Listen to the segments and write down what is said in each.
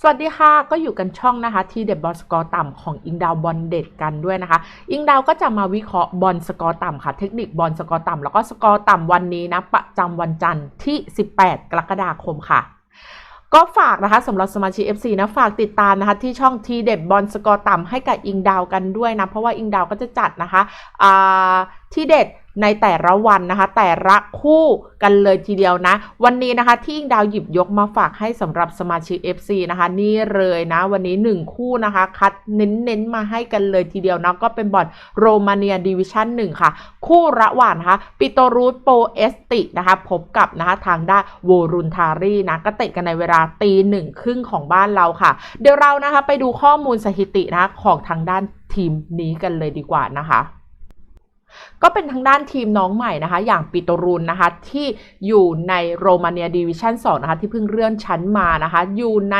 สวัสดีค่ะ ก็อยู่กันช่องนะคะ ที่เด็ดบอลสกอร์ต่ำของอิงดาวบอลเด็ดกันด้วยนะคะ อิงดาวก็จะมาวิเคราะห์บอลสกอร์ต่ำค่ะ เทคนิคบอลสกอร์ต่ำแล้วก็สกอร์ต่ำวันนี้นะ ประจำวันจันทร์ที่ 18 กรกฎาคมค่ะก็ฝากนะคะสำหรับสมาชิก FC นะฝากติดตามนะคะที่ช่องทีเด็ดบอลสกอร์ต่ำให้กับอิงดาวกันด้วยนะ เพราะว่าอิงดาวก็จะจัดนะคะทีเด็ด ในแต่ละวันนะคะ แต่ละคู่กันเลยทีเดียวนะ วันนี้นะคะที่อิงดาวหยิบยกมาฝากให้สำหรับสมาชิก FC นะคะ นี่เลยนะ วันนี้ 1 คู่นะคะ คัดเน้นๆมาให้กันเลยทีเดียวนะก็เป็นบอลโรมาเนียดิวิชั่น1ค่ะ คู่ระหว่างนะคะปิโตรูสโปเอสตินะคะ พบกับนะคะทางด้านโวรุนทารีนะก็เตะกันในเวลาตีหนึ่งครึ่งของบ้านเราค่ะ เดี๋ยวเรานะคะไปดูข้อมูลสถิตินะะของทางด้านทีมนี้กันเลยดีกว่านะคะ ก็เป็นทางด้านทีมน้องใหม่นะคะ อย่างปิโตรุนนะคะ ที่อยู่ในโรมาเนียดิวิชั่น2นะคะ ที่เพิ่งเลื่อนชั้นมานะคะ อยู่ใน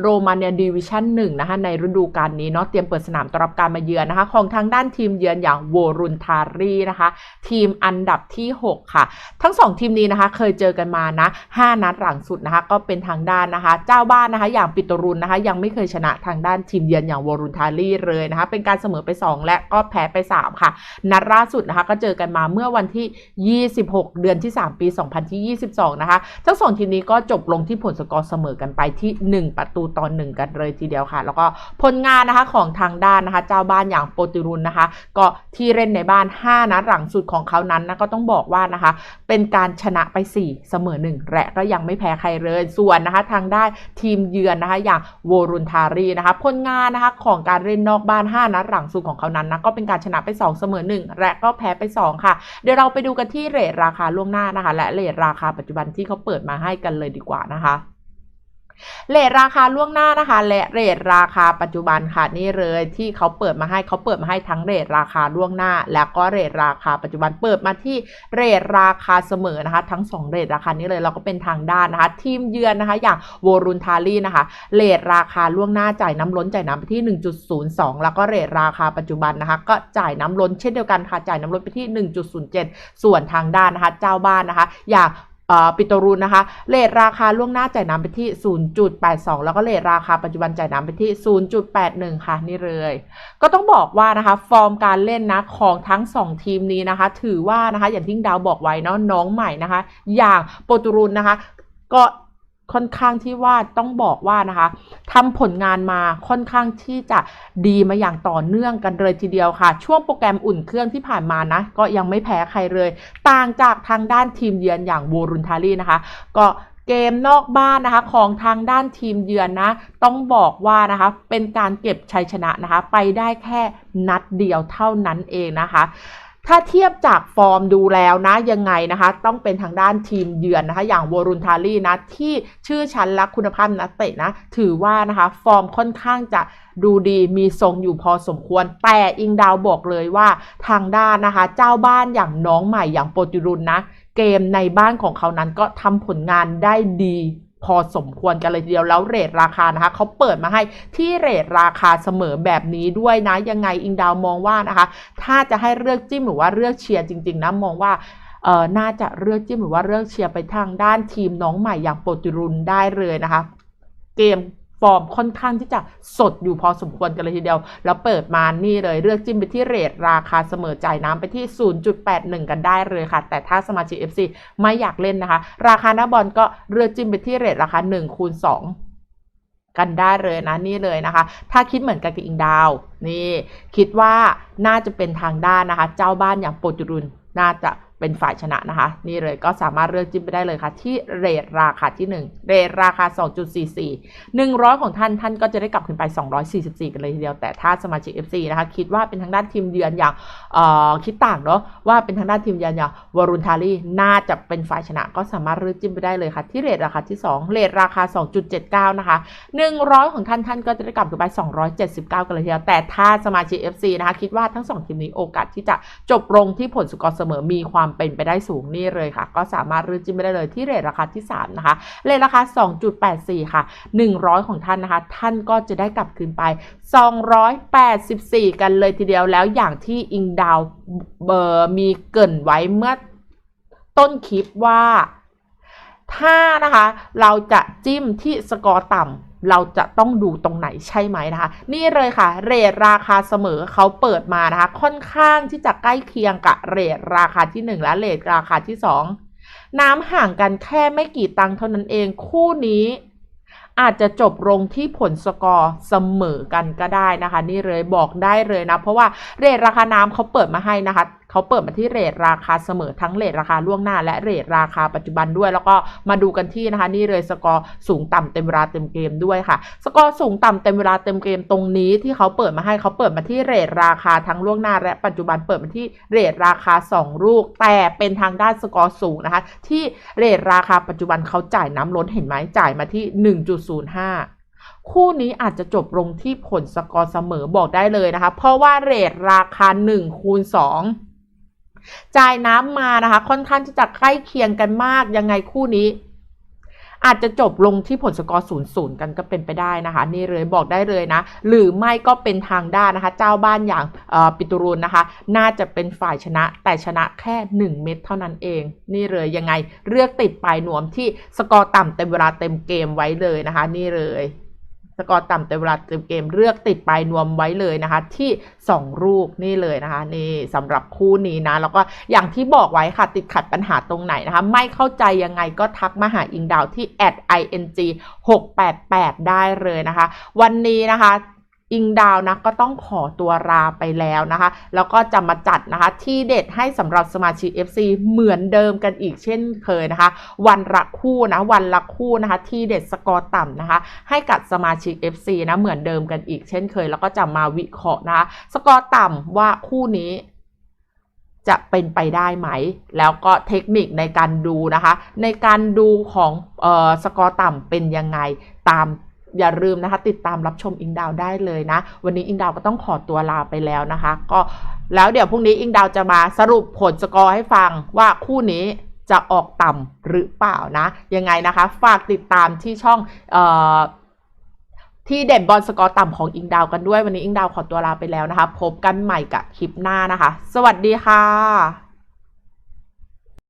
โรมาเนียดิวิชั่น1นะคะ ในฤดูกาลนี้เนาะเตรียมเปิดสนามต้อนรับการมาเยือนนะคะ ของทางด้านทีมเยือนอย่างโวรุนทารีนะคะ ทีมอันดับที่ 6 ค่ะ ทั้ง 2 ทีมนี้นะคะ เคยเจอกันมานะ5นัดหลังสุดนะคะ ก็เป็นทางด้านนะคะ เจ้าบ้านนะคะอย่างปิโตรุนนะคะ ยังไม่เคยชนะทางด้านทีมเยือนอย่างโวรุนทารีเลยนะคะ เป็นการเสมอไป 2 และก็แพ้ไป 3 ค่ะนัดล่าสุดนะคะก็เจอกันมาเมื่อวันที่ 26 เดือนที่ 3 ปี 2022 นะคะ ทั้งสองทีมนี้ก็จบลงที่ผลสกอร์เสมอกันไปที่ 1 ประตูต่อ1กันเลยทีเดียวค่ะ แล้วก็ผลงานนะคะของทางด้านนะคะ เจ้าบ้านอย่างโปรตุรุนนะคะ ก็ที่เล่นในบ้าน 5นัดหลังสุดของเขานั้นนะก็ต้องบอกว่านะคะ เป็นการชนะไป 4 เสมอ 1 และก็ยังไม่แพ้ใครเลยส่วนนะคะทางด้านทีมเยือนนะคะอย่างโวรุนทารีนะคะผลงานนะคะของการเล่นนอกบ้าน 5นัดหลังสุดของเขานั้นนะก็เป็นการชนะไป 2 เสมอ 1 และก็แพ้ไป 2 ค่ะ เดี๋ยวเราไปดูกันที่เรทราคาล่วงหน้านะคะ และเรทราคาปัจจุบันที่เขาเปิดมาให้กันเลยดีกว่านะคะ เรทราคาล่วงหน้านะคะ และเรทราคาปัจจุบันค่ะนี่เลยที่เขาเปิดมาให้เขาเปิดมาให้ทั้งเรทราคาล่วงหน้า แล้วก็เรทราคาปัจจุบันเปิดมาที่เรทราคาเสมอนะคะ ทั้ง2เรทราคานี้เลยเราก็เป็นทางด้านนะคะ ทีมเยือนนะคะ อย่างโวรุนทารีนะคะเรทราคาล่วงหน้าจ่ายน้ำล้นจ่ายน้ำไปที่ 1.02 แล้วก็เรทราคาปัจจุบันนะคะ ก็จ่ายน้ำล้นเช่นเดียวกันค่ะจ่ายน้ำล้นไปที่ 1.07 ส่วนทางด้านนะคะ เจ้าบ้านนะคะ อย่าง ปิโตรุนนะคะเลทราคาล่วงหน้าจ่ายน้ำไปที่ 0.82 แล้วก็เลทราคาปัจจุบันจ่ายน้ำไปที่ 0.81 ค่ะนี่เลย ก็ต้องบอกว่านะคะฟอร์มการเล่นนะของทั้ง 2 ทีมนี้นะคะ ถือว่านะคะอย่างที่ดาวบอกไว้เนาะน้องใหม่นะคะ อย่างโปรตุรุนนะคะ ก็ ค่อนข้างที่ว่าต้องบอกว่านะคะทำผลงานมาค่อนข้างที่จะดีมาอย่างต่อเนื่องกันเลยทีเดียวค่ะ ช่วงโปรแกรมอุ่นเครื่องที่ผ่านมานะ ก็ยังไม่แพ้ใครเลย ต่างจากทางด้านทีมเยือนอย่างโวรุนทารีนะคะ ก็เกมนอกบ้านนะคะของทางด้านทีมเยือนนะ ต้องบอกว่านะคะเป็นการเก็บชัยชนะนะคะ ไปได้แค่นัดเดียวเท่านั้นเองนะคะ ถ้าเทียบจากฟอร์มดูแล้วนะยังไงนะคะ ต้องเป็นทางด้านทีมเยือนนะคะ อย่างวอรุนทารีนะ ที่ชื่อชั้นและคุณภาพนักเตะนะ ถือว่านะคะ ฟอร์มค่อนข้างจะดูดีมีทรงอยู่พอสมควร แต่อิงดาวบอกเลยว่าทางด้านนะคะ เจ้าบ้านอย่างน้องใหม่อย่างโปรตุรุนนะ เกมในบ้านของเขานั้นก็ทำผลงานได้ดี พอสมควรกันเลยทีเดียวแล้วเรทราคานะคะเขาเปิดมาให้ที่เรทราคาเสมอแบบนี้ด้วยนะยังไงอิงดาวมองว่านะคะ ถ้าจะให้เลือกจิ้มหรือว่าเลือกเชียร์จริง ๆนะมองว่าเออน่าจะเลือกจิ้มหรือว่าเลือกเชียร์ไปทางด้านทีมน้องใหม่อย่างโปรตุรุนได้เลยนะคะ เกม ฟอร์มค่อนข้างที่จะสดอยู่พอสมควรกันเลยทีเดียว แล้วเปิดมานี่เลยเลือกจิ้มไปที่เรทราคาเสมอจ่ายน้ำไปที่ 0.81 กันได้เลยค่ะ แต่ถ้าสมาชิก FC ไม่อยากเล่นนะคะ ราคาหน้าบอลก็เลือกจิ้มไปที่เรทราคา1คูณ2กันได้เลยนะนี่เลยนะคะ ถ้าคิดเหมือนกันกับอิงดาว นี่ คิดว่าน่าจะเป็นทางด้านนะคะ เจ้าบ้านอย่างโปรตุรุนน่าจะ เป็นฝ่ายชนะนะคะ นี่เลยก็สามารถเลือกจิ้มไปได้เลยค่ะ ที่เรทราคาที่ 1 เรทราคา 2.44 100 ของท่านท่านก็จะได้กลับขึ้นไป 244 กันเลยทีเดียว แต่ถ้าสมาชิก FC นะคะ คิดว่าเป็นทางด้านทีมเยือนอย่างคิดต่างเนาะว่าเป็นทางด้านทีมเยือนอย่างวอรุนทารีน่าจะเป็นฝ่ายชนะ ก็สามารถเลือกจิ้มไปได้เลยค่ะ ที่เรทราคาที่ 2 เรทราคา 2.79 นะคะ 100 ของท่านท่านก็จะได้กลับขึ้นไป 279 กันเลยทีเดียวแต่ถ้าสมาชิก FC นะคะคิดว่าทั้ง 2 ทีมนี้โอกาสที่จะจบลงที่ผลสกอร์เสมอมีความเป็นไปได้สูงนี่เลยค่ะ ก็สามารถเลือจิ้มไปได้เลยที่เรทราคาที่ 3 นะคะ เรทราคา 2.84 ค่ะ 100 ของท่านนะคะ ท่านก็จะได้กลับคืนไป 284 กันเลยทีเดียวแล้วอย่างที่อิงดาวเบอร์มีเกินไว้เมื่อต้นคลิปว่า ถ้านะคะ เราจะจิ้มที่สกอร์ต่ำ เราจะต้องดูตรงไหนใช่ไหมนะคะ นี่เลยค่ะ เรทราคาเสมอเขาเปิดมานะคะ ค่อนข้างที่จะใกล้เคียงกับเรทราคาที่ 1 และเรทราคาที่ 2 น้ำห่างกันแค่ไม่กี่ตังค์เท่านั้นเองคู่นี้อาจจะจบลงที่ผลสกอร์เสมอกันก็ได้นะคะ นี่เลยบอกได้เลยนะ เพราะว่าเรทราคาน้ำเขาเปิดมาให้นะคะเขาเปิดมาที่เรทราคาเสมอทั้งเรทราคาล่วงหน้า และเรทราคาปัจจุบันด้วย แล้วก็มาดูกันที่นะคะนี่เลยสกอร์สูงต่ำเต็มเวลาเต็มเกมด้วยค่ะ สกอร์สูงต่ำเต็มเวลาเต็มเกมตรงนี้ที่เขาเปิดมาให้เขาเปิดมาที่เรทราคาทั้งล่วงหน้า และปัจจุบันเปิดมาที่เรทราคา 2 ลูก แต่เป็นทางด้านสกอร์สูงนะคะ ที่เรทราคาปัจจุบันเขาจ่ายน้ำล้นเห็นไหมจ่ายมาที่ 1.05คู่นี้อาจจะจบลงที่ผลสกอร์เสมอบอกได้เลยนะคะ เพราะว่าเรทราคา1คูณ2 จ่ายน้ำมานะคะ ค่อนข้างที่จะใกล้เคียงกันมากยังไงคู่นี้ อาจจะจบลงที่ผลสกอร์ศูนย์ศูนย์กันก็เป็นไปได้นะคะ นี่เลยบอกได้เลยนะ หรือไม่ก็เป็นทางด้านนะคะ เจ้าบ้านอย่างปิตุรุนนะคะ น่าจะเป็นฝ่ายชนะแต่ชนะแค่ 1 เม็ดเท่านั้นเอง นี่เลยยังไงเลือกติดปลายนวมที่สกอร์ต่ำเต็มเวลาเต็มเกมไว้เลยนะคะ นี่เลย สกอร์ต่ำแต่เวลาเติมเกมเลือกติดปลายนวมไว้เลยนะคะ ที่ 2 รูปนี่เลยนะคะ นี่สำหรับคู่นี้นะ แล้วก็อย่างที่บอกไว้ค่ะ ติดขัดปัญหาตรงไหนนะคะ ไม่เข้าใจยังไงก็ทักมาหาอิงดาวที่ @ing 688 ได้เลยนะคะ วันนี้นะคะ อิงดาวนะก็ต้องขอตัวลาไปแล้วนะคะ แล้วก็จะมาจัดนะคะที่เด็ดให้สำหรับสมาชิก FC เหมือนเดิมกันอีกเช่นเคยนะคะ วันละคู่นะวันละคู่นะคะที่เด็ดสกอร์ต่ำนะคะ ให้กับสมาชิก FC นะเหมือนเดิมกันอีกเช่นเคย แล้วก็จะมาวิเคราะห์นะคะสกอร์ต่ำว่าคู่นี้จะเป็นไปได้ไหม แล้วก็เทคนิคในการดูนะคะ ในการดูของเออสกอร์ต่ำเป็นยังไงตาม อย่าลืมนะคะ ติดตามรับชมอิงดาวได้เลยนะ วันนี้อิงดาวก็ต้องขอตัวลาไปแล้วนะคะ ก็แล้วเดี๋ยวพรุ่งนี้อิงดาวจะมาสรุปผลสกอร์ให้ฟังว่าคู่นี้จะออกต่ำหรือเปล่านะ ยังไงนะคะ ฝากติดตามที่ช่องออที่เด่นบอลสกอร์ต่ำของอิงดาวกันด้วย วันนี้อิงดาวขอตัวลาไปแล้วนะคะ พบกันใหม่กับคลิปหน้านะคะ สวัสดีค่ะ